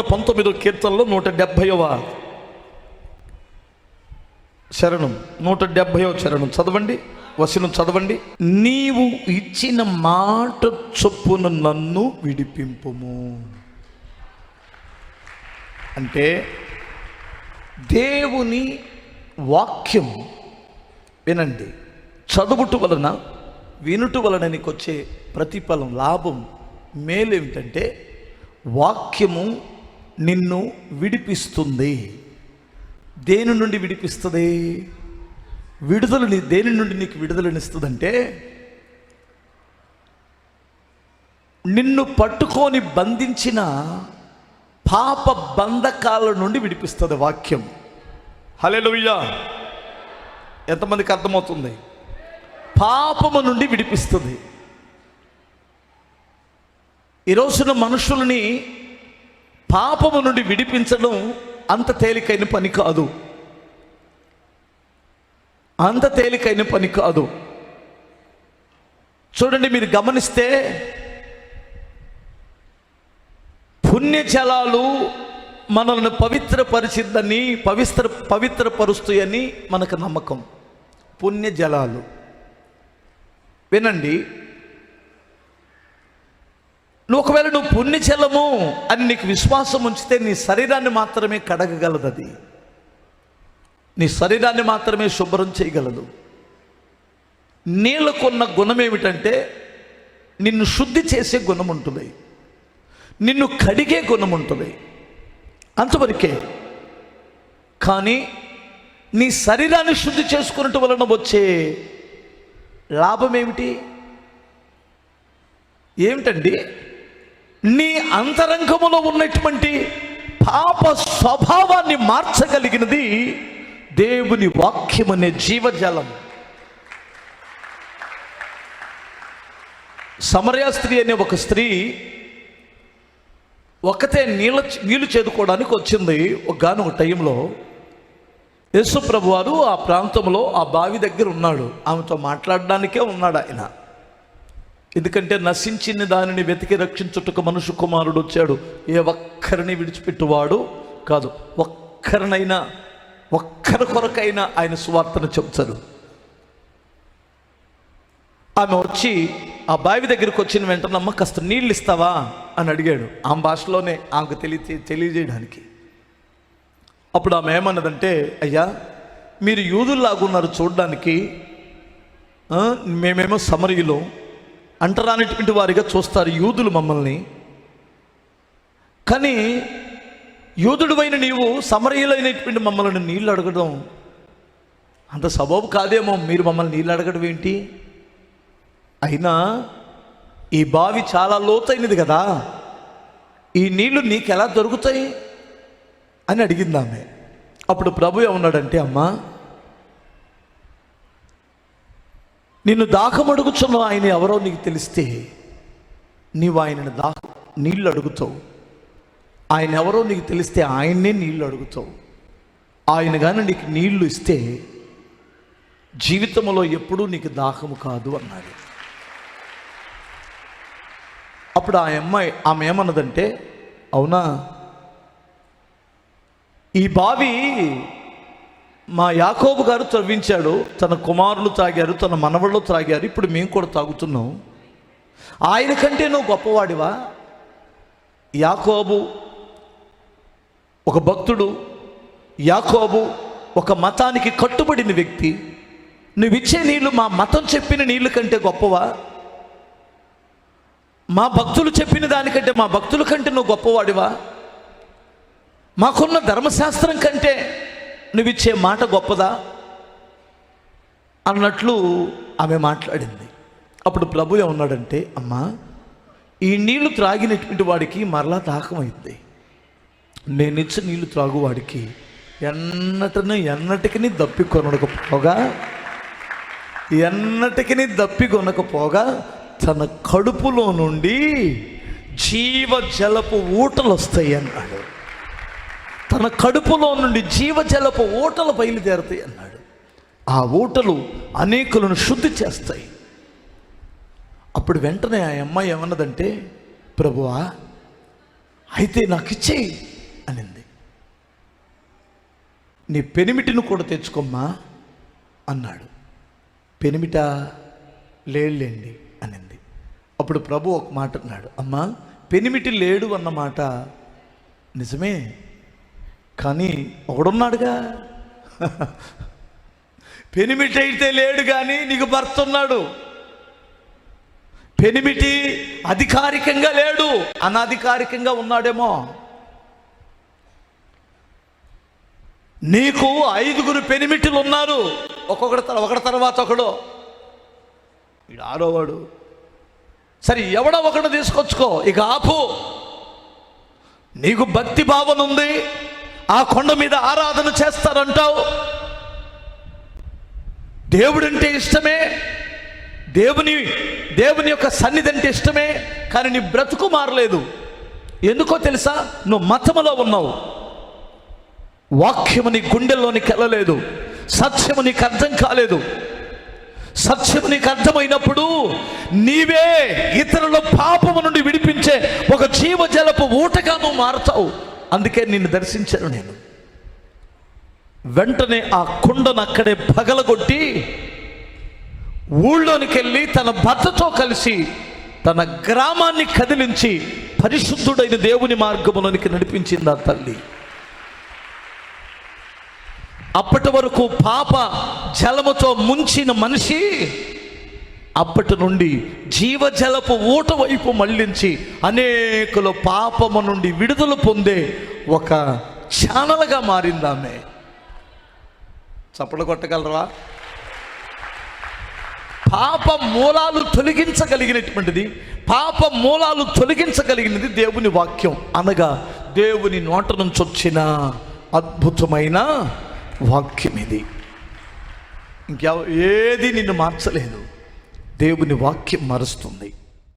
పంతొమ్మిదో కీర్తనలో నూట డెబ్భైవ శరణం. నూట డెబ్భైవ శరణం. చదవండి వచనం చదవండి. నీవు ఇచ్చిన మాట చొప్పున నన్ను విడిపింపుము. అంటే దేవుని వాక్యం వినండి. చదువుట వలన వినుట వలన నీకు వచ్చే ప్రతిఫలం లాభం మేలు ఏమిటంటే వాక్యము నిన్ను విడిపిస్తుంది. దేని నుండి విడిపిస్తుంది? విడుదలని దేని నుండి నీకు విడుదలనిస్తుందంటే నిన్ను పట్టుకొని బంధించిన పాప బంధకాల నుండి విడిపిస్తుంది వాక్యం. హలెలుయ్యా ఎంతమందికి అర్థమవుతుంది? పాపము నుండి విడిపిస్తుంది. ఈ రోజున మనుషుల్ని పాపము నుండి విడిపించడం అంత తేలికైన పని కాదు. అంత తేలికైన పని కాదు. చూడండి మీరు గమనిస్తే పుణ్యజలాలు మనల్ని పవిత్రపరిచిద్దని పవిత్ర పవిత్రపరుస్తాయని మనకు నమ్మకం. పుణ్యజలాలు. వినండి నువ్వు ఒకవేళ నువ్వు పుణ్యజలము అని నీకు విశ్వాసం ఉంచితే నీ శరీరాన్ని మాత్రమే కడగగలదు అది నీ శరీరాన్ని మాత్రమే శుభ్రం చేయగలదు. నీళ్ళకున్న గుణం ఏమిటంటే నిన్ను శుద్ధి చేసే గుణం ఉంటుంది నిన్ను కడిగే గుణం ఉంటుంది అంతవరకే. కానీ నీ శరీరాన్ని శుద్ధి చేసుకున్నట్టు వలన వచ్చే లాభం ఏమిటి ఏమిటండి? నీ అంతరంగములో ఉన్నటువంటి పాప స్వభావాన్ని మార్చగలిగినది దేవుని వాక్యం అనే జీవజలం. సమరయ స్త్రీ అనే ఒక స్త్రీ ఒకతే నీళ్ళ నీళ్ళు చేదుకోవడానికి వచ్చింది. ఒక గాను ఒక టైంలో యేసు వారు ఆ ప్రాంతంలో ఆ బావి దగ్గర ఉన్నాడు. ఆమెతో మాట్లాడడానికే ఉన్నాడు ఆయన. ఎందుకంటే నశించిన దానిని వెతికి రక్షించుటకు మనుషు కుమారుడు వచ్చాడు. ఏ ఒక్కరిని విడిచిపెట్టువాడు కాదు. ఒక్కరినైనా ఒక్కరి కొరకైనా ఆయన సువార్తను చెబుతారు ఆమె వచ్చి ఆ బావి దగ్గరికి వచ్చిన వెంటనే అమ్మ కాస్త నీళ్ళు ఇస్తావా? అని అడిగాడు. ఆమె భాషలోనే ఆమెకు తెలియ తెలియజేయడానికి. అప్పుడు ఆమె ఏమన్నదంటే అయ్యా మీరు యూదుల్లాగున్నారు చూడడానికి మేమేమో సమరయులు అంటరానిటువంటి వారిగా చూస్తారు యూదులు మమ్మల్ని. కానీ యూదుడువైన నీవు సమరయులైనటువంటి మమ్మల్ని నీళ్ళు అడగడం అంత సబబు కాదేమో మీరు మమ్మల్ని నీళ్ళు అడగడం ఏంటి? అయినా ఈ బావి చాలా లోతైనది కదా ఈ నీళ్ళు నీకు ఎలా దొరుకుతాయి? అని అడిగిందామె అప్పుడు ప్రభు ఏమన్నాడంటే అమ్మా నిన్ను దాహం ఆయన ఎవరో నీకు తెలిస్తే నీవు ఆయనను దాహ నీళ్ళు అడుగుతావు. ఆయన ఎవరో నీకు తెలిస్తే ఆయన్నే నీళ్ళు అడుగుతావు. ఆయన కానీ నీకు నీళ్ళు ఇస్తే జీవితంలో ఎప్పుడూ నీకు దాహము కాదు అన్నాడు. అప్పుడు ఆ అమ్మాయి ఆమె ఏమన్నదంటే అవునా? ఈ బావి మా యాకోబు గారు త్రవ్వించాడు తన కుమారులు త్రాగారు తన మనవళ్ళు త్రాగారు ఇప్పుడు మేము కూడా తాగుతున్నాం. ఆయన కంటే నువ్వు గొప్పవాడివా? యాకోబు ఒక భక్తుడు యాకోబు ఒక మతానికి కట్టుబడిన వ్యక్తి. నువ్విచ్చే నీళ్ళు మా మతం చెప్పిన నీళ్ళు కంటే గొప్పవా? మా భక్తులు చెప్పిన దానికంటే మా భక్తుల కంటే నువ్వు గొప్పవాడివా? మాకున్న ధర్మశాస్త్రం కంటే నువ్విచ్చే మాట గొప్పదా? అన్నట్లు ఆమె మాట్లాడింది. అప్పుడు ప్రభు ఏమన్నాడంటే అమ్మా ఈ నీళ్ళు త్రాగినటువంటి వాడికి మరలా దాహమైంది. నేనిచ్చే నీళ్ళు త్రాగువాడికి ఎన్నటను ఎన్నటికి దప్పి కొనకపోగా ఎన్నటికి దప్పి కొనకపోగా తన కడుపులో నుండి జీవ జలపు ఊటలు వస్తాయి అన్నాడు. తన కడుపులో నుండి జీవజలపు ఓటలు బయలుదేరుతాయి అన్నాడు. ఆ ఊటలు అనేకులను శుద్ధి చేస్తాయి. అప్పుడు వెంటనే ఆ అమ్మాయి ఏమన్నదంటే ప్రభువా అయితే నాకు ఇచ్చేయి అనింది. నీ పెనిమిటిని కూడా తెచ్చుకోమ్మా అన్నాడు. పెనిమిట? లేడులేండి అనింది. అప్పుడు ప్రభు ఒక మాట అన్నాడు. అమ్మా పెనిమిటి లేడు అన్నమాట నిజమే కానీ ఒకడున్నాడుగా. పెనిమిటి అయితే లేడు కానీ నీకు భర్త ఉన్నాడు పెనిమిటి అధికారికంగా లేడు అనధికారికంగా ఉన్నాడేమో. నీకు ఐదుగురు పెనిమిటిలు ఉన్నారు ఒక్కొక్కటి తర్వాత ఒకటి తర్వాత ఒకడు వీడు. ఆరోవాడు సరే ఎవడో ఒకడు తీసుకొచ్చుకో ఇక ఆపు. నీకు భక్తి భావన ఉంది ఆ కొండ మీద ఆరాధన చేస్తారంటావు? దేవుడంటే ఇష్టమే దేవుని దేవుని యొక్క సన్నిధి అంటే ఇష్టమే కానీ నీ బ్రతుకు మారలేదు. ఎందుకో తెలుసా? నువ్వు మతములో ఉన్నావు. వాక్యము నీ గుండెల్లోనికి వెళ్ళలేదు. సత్యము నీకు అర్థం కాలేదు. సత్యము నీకు అర్థమైనప్పుడు నీవే ఇతరుల పాపము నుండి విడిపించే ఒక జీవజలపు ఊటగా నువ్వు మారుతావు. అందుకే నిన్ను దర్శించాను నేను. వెంటనే ఆ కుండను అక్కడే పగలగొట్టి ఊళ్ళోనికి వెళ్ళి తన భర్తతో కలిసి తన గ్రామాన్ని కదిలించి పరిశుద్ధుడైన దేవుని మార్గములోనికి నడిపించింది ఆ తల్లి. అప్పటి వరకు పాప జలముతో ముంచిన మనిషి అప్పటి నుండి జీవజలపు ఊట వైపు మళ్ళించి అనేకుల పాపము నుండి విడుదల పొందే ఒక ఛానల్గా మారిందామే. ఆమె చప్పలు కొట్టగలరా? పాప మూలాలు తొలగించగలిగినటువంటిది పాప మూలాలు తొలగించగలిగినది దేవుని వాక్యం. అనగా దేవుని నోట నుంచి వచ్చిన అద్భుతమైన వాక్యం ఇది ఇంకా ఏది నిన్ను మార్చలేదు? దేవుని వాక్యం మరుస్తుంది.